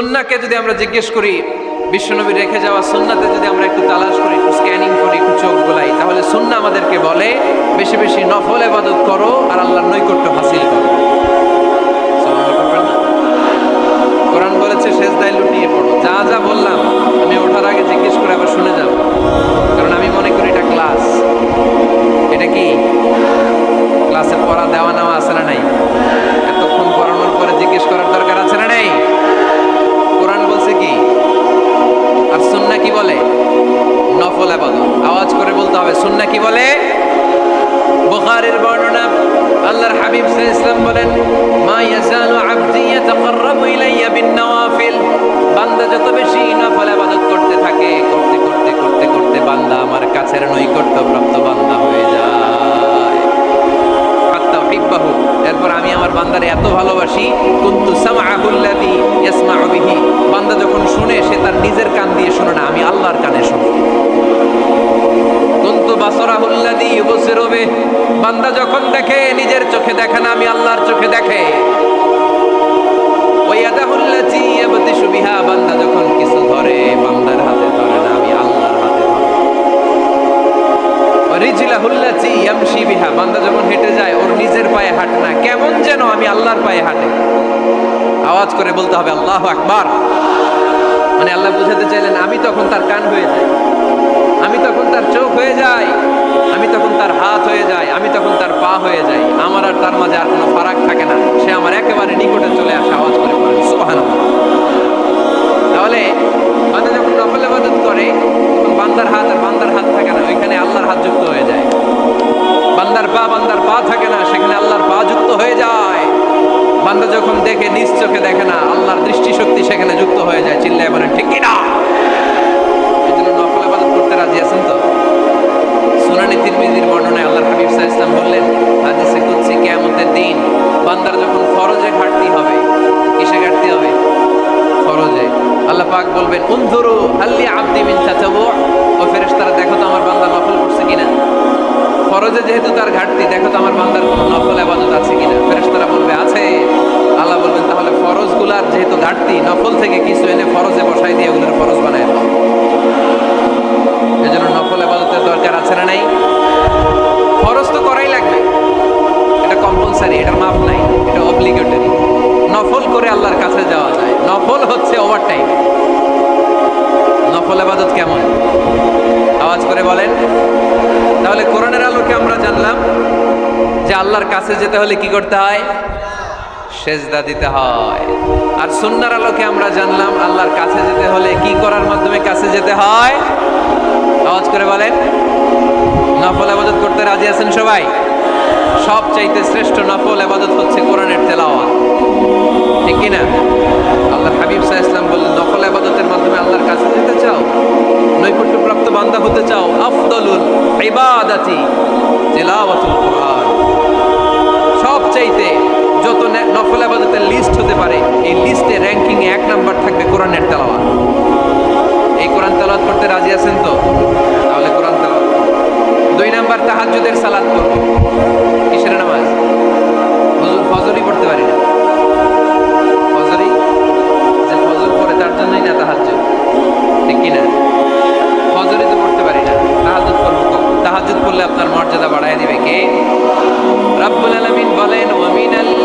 সুন্নাকে যদি আমরা জিজ্ঞেস করি, বিশ্বনবী রেখে যাওয়া সুন্নাতে যদি আমরা একটু তালাশ করি, একটু স্ক্যানিং করি, একটু চোখ গোলাই তাহলে সুন্না আমাদেরকে বলে, বেশি বেশি নফল এবাদত করো আর আল্লাহর নৈকট্য হাসিল করো? কোরআন বলেছে শেষ দায় লুটিয়ে পড়ো। যা যা বললাম, আমি ওঠার আগে জিজ্ঞেস করে আবার শুনে যাব। কারণ আমি মনে করি এটা ক্লাস এটা কি? আল্লাহর চোখে দেখে। বান্দা যখন হেঁটে যায়, ওর নিজের পায়ে হাঁটে না, কেমন যেন আমি আল্লাহর পায়ে হাঁটে। আওয়াজ করে বলতে হবে, আল্লাহু আকবার। মানে আল্লাহ বুঝাতে চাইলেন, আমি তখন তার কান হয়ে যাই। আমি তখন তার হাত হয়ে যাই, আমি তখন তার পা হয়ে যাই। আমার আর তার মাঝে আর কোনো ফারাক থাকে না। সে আমার একেবারে নিকটে চলে আসে, আওয়াজ করে সুবহানাল্লাহ। তাহলে বান্দা যখন নফল ইবাদত করে, তখন বান্দার হাত আর বান্দার হাত থাকে না, ওইখানে আল্লাহর হাত যুক্ত হয়ে যায়। বান্দার পা বান্দার পা থাকে না, সেখানে আল্লাহর পা যুক্ত হয়ে যায়। বান্দা যখন দেখে নিজ ফরজে যেহেতু তার ঘাটতি, দেখো তো আমার বান্দার কোনো নফল ইবাদত আছে কিনা। ফেরেশতারা বলবে, আছে। আল্লাহ বলবেন, তাহলে ফরজগুলার যেহেতু ঘাটতি, নফল থেকে কিছু এনে ফরজে বসাই দিয়ে ওগুলোর ফরজ বানায় দাও। এজন্য নফল ইবাদতের দরকার আছে না নাই? ফরজ তো করাই লাগবে। এটা কম্পালসারি এটার মাপ নাই, এটা অব্লিগেটরি নফল করে আল্লাহর কাছে যাওয়া যায়। নফল হচ্ছে ওভার টাইম নফল আবাদত কেমন? আওয়াজ করে বলেন। তাহলে কোরআনের আলোকে আমরা জানলাম যে আল্লাহর কাছে যেতে হলে কি করতে হয়? সেজদা দিতে হয়। আর সুন্নার আলোকে আমরা জানলাম আল্লাহর কাছে যেতে হলে কি করার মাধ্যমে কাছে যেতে হয়? আওয়াজ করে বলেন। নফল আবাদত করতে রাজি আছেন সবাই? সবচাইতে শ্রেষ্ঠ নফল আবাদত হচ্ছে কোরআনের তেলাওয়া ঠিক কি না? আল্লাহর হাবিব সাহা ইসলাম বললেন, নফল আবাদতের মাধ্যমে আল্লাহর কাছে যেতে চাও, নৈকট্যপ্রাপ্ত বান্দা হতে চাও, আফদলুল ইবাদাতি, তেলাওয়াতুল কোরআন। সবচাইতে যত নে- নফল আবাদতের লিস্ট হতে পারে, এই লিস্টে র্যাঙ্কিং এক নাম্বার থাকবে কোরআনের তেলাওয়াত। এই কোরআন তেলাওয়াত করতে রাজি আছেন তো? নাম্বার তাহাজুদের সালাদ পড়ব। কিসের নামাজ? হুজুর ফজরই পড়তে পারি না। ফজরই? যে ফজর পড়ে তার জন্যই না তাহাজ ঠিক কিনা? ফজরই তো পড়তে পারি না। তাহাজুদ করব কখন? পড়লে আপনার মর্যাদা বাড়ায় দিবে কে? রাব্বুল আলামিন বলেন ওয়ামিন মিনাল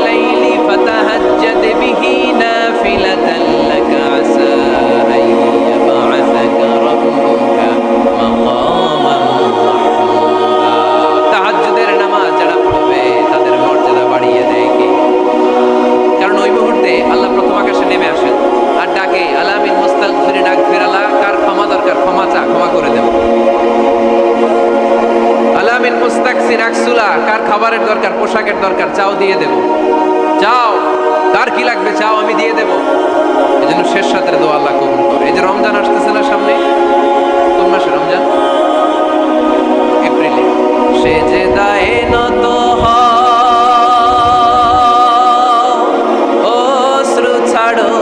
মুস্তাক সিরাকসুলা কার খাবারের দরকার, পোশাকের দরকার, চাও দিয়ে দেব। চাও, কার কি লাগবে চাও আমি দিয়ে দেব। এই জন্য শেষ সাথে দোয়া আল্লাহ কবুল এই যে রমজান আসতেছে না সামনে? কোন মাসে রমজান? এপ্রিলে। সে যে দায়ে নত অশ্রু ছাড়ো।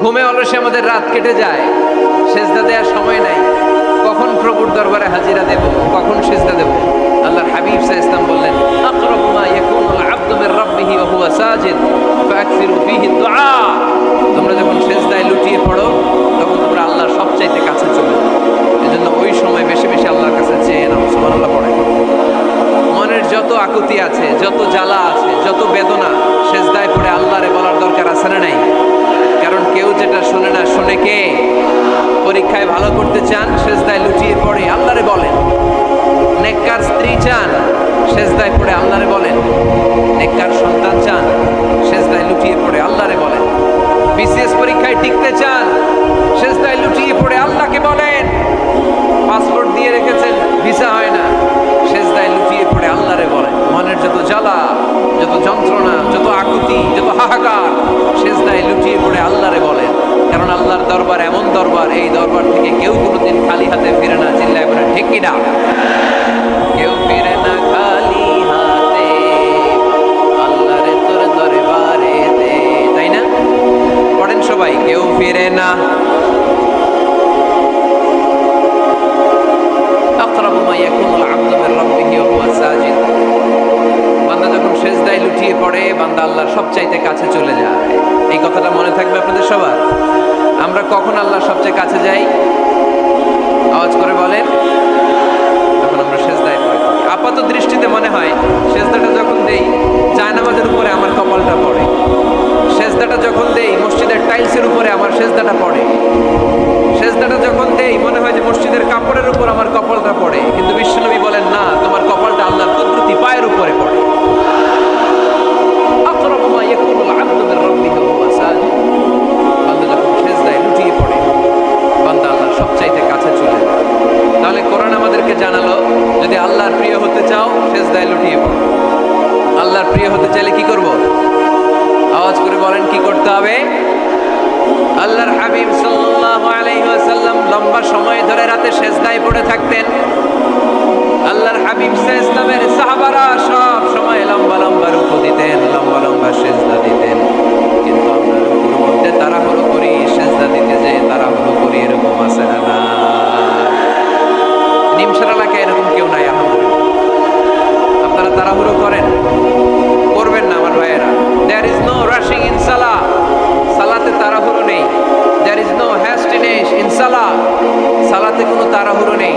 ঘুমে অলসে আমাদের রাত কেটে যায়। সেজদা দেওয়ার সময় নাই। কখন প্রভুর দরবারে হাজিরা দেব? কখন সেজদা দেব? আল্লাহর হাবিব সাহ ইসলাম বললেন তোমরা যখন সেজদায় লুটিয়ে পড়ো, তখন তোমরা আল্লাহর সবচাইতে কাছে চলে যাও। এজন্য ওই সময় বেশি বেশি আল্লাহর কাছে চেয়ে নাও, সুবহানাল্লাহ পড়ে। মনের যত আকুতি আছে, যত জ্বালা আছে, যত বেদনা, সেজদায় পড়ে আল্লাহরে বলার দরকার আছে না নাই? কারণ কেউ যেটা শোনে না, শোনে কে? পরীক্ষায় ভালো করতে চান, সেজদায় লুটিয়ে পড়ে, আল্লাহরে বলেন। নেককার স্ত্রী চান, সেজদায় পড়ে, আল্লাহরে বলেন। নেককার সন্তান চান, সেজদায় লুটিয়ে পড়ে, আল্লাহরে বলেন। বিসিএস পরীক্ষায় টিকতে চান, সেজদায় লুটিয়ে আপনাদের সবার। আমরা কখন আল্লাহ সবচেয়ে কাছে যাই? আওয়াজ করে বলেন। হাবিব ইসলামের সাহাবারা সব সময় লম্বা লম্বা রুকু দিতেন, লম্বা লম্বা সেজদা দিতেন। কিন্তু আমরা মধ্যে তাড়াহুড়ো করি, সেজদা দিতে যে তাড়াহুড়ো করি, এরকম আছে না না। নিমসার এলাকায় এরকম কেউ নাই, আলহামদুলিল্লাহ। আপনারা তাড়াহুড়ো করেন, করবেন না আমার ভাইয়েরা। There is no rushing in সালা সালাতে তাড়াহুড়ো নেই। There is no hastiness in সালা সালাতে কোনো তাড়াহুড়ো নেই।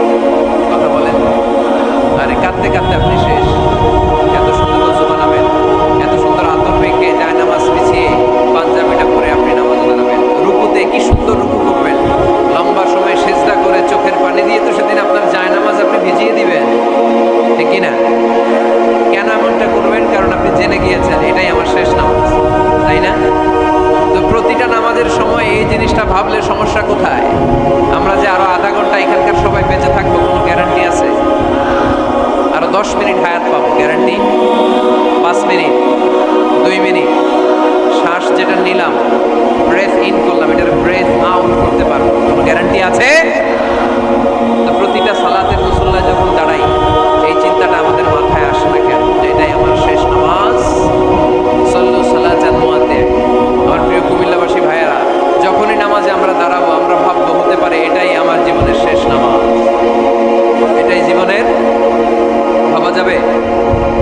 কাঁদতে কাঁদতে আপনি শেষ। নিলাম। ব্রেথ ইন করলাম, এটার ব্রেথ আউট করতে পারব। কোনো গ্যারান্টি আছে? তো প্রতিটা সালাতের মুসল্লায় যখন দাঁড়াই এই চিন্তাটা আমাদের মাথায় আসে না কেন? এটাই আমার শেষ নামাজ। সল্লু সালাচান মুয়াদ্দে আমার প্রিয় কুমিল্লাবাসী ভাইয়েরা, যখনই নামাজে আমরা দাঁড়াবো, আমরা ভাববো, হতে পারে এটাই আমার জীবনের শেষ নামাজ। এটাই জীবনের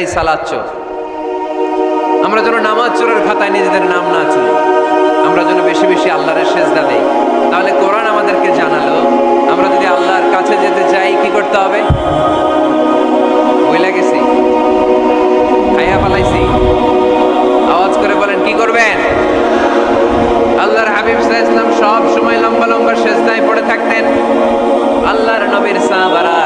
এরাই সালাদ চোর। আমরা যেন নামাজ চোরের খাতায় নিজেদের নাম না চলি আমরা যেন বেশি বেশি আল্লাহরের সেজদা দেই। তাহলে কোরআন আমাদেরকে জানালো, আমরা যদি আল্লাহর কাছে যেতে চাই, কি করতে হবে? বইলা গেছি। খাইয়া ফালাইছি। আওয়াজ করে বলেন, কি করবেন? আল্লাহর হাবিব সাল্লাল্লাহু আলাইহি সব সময় লম্বা লম্বা সেজদায় পড়ে থাকতেন। আল্লাহর নবীর সাহাবারা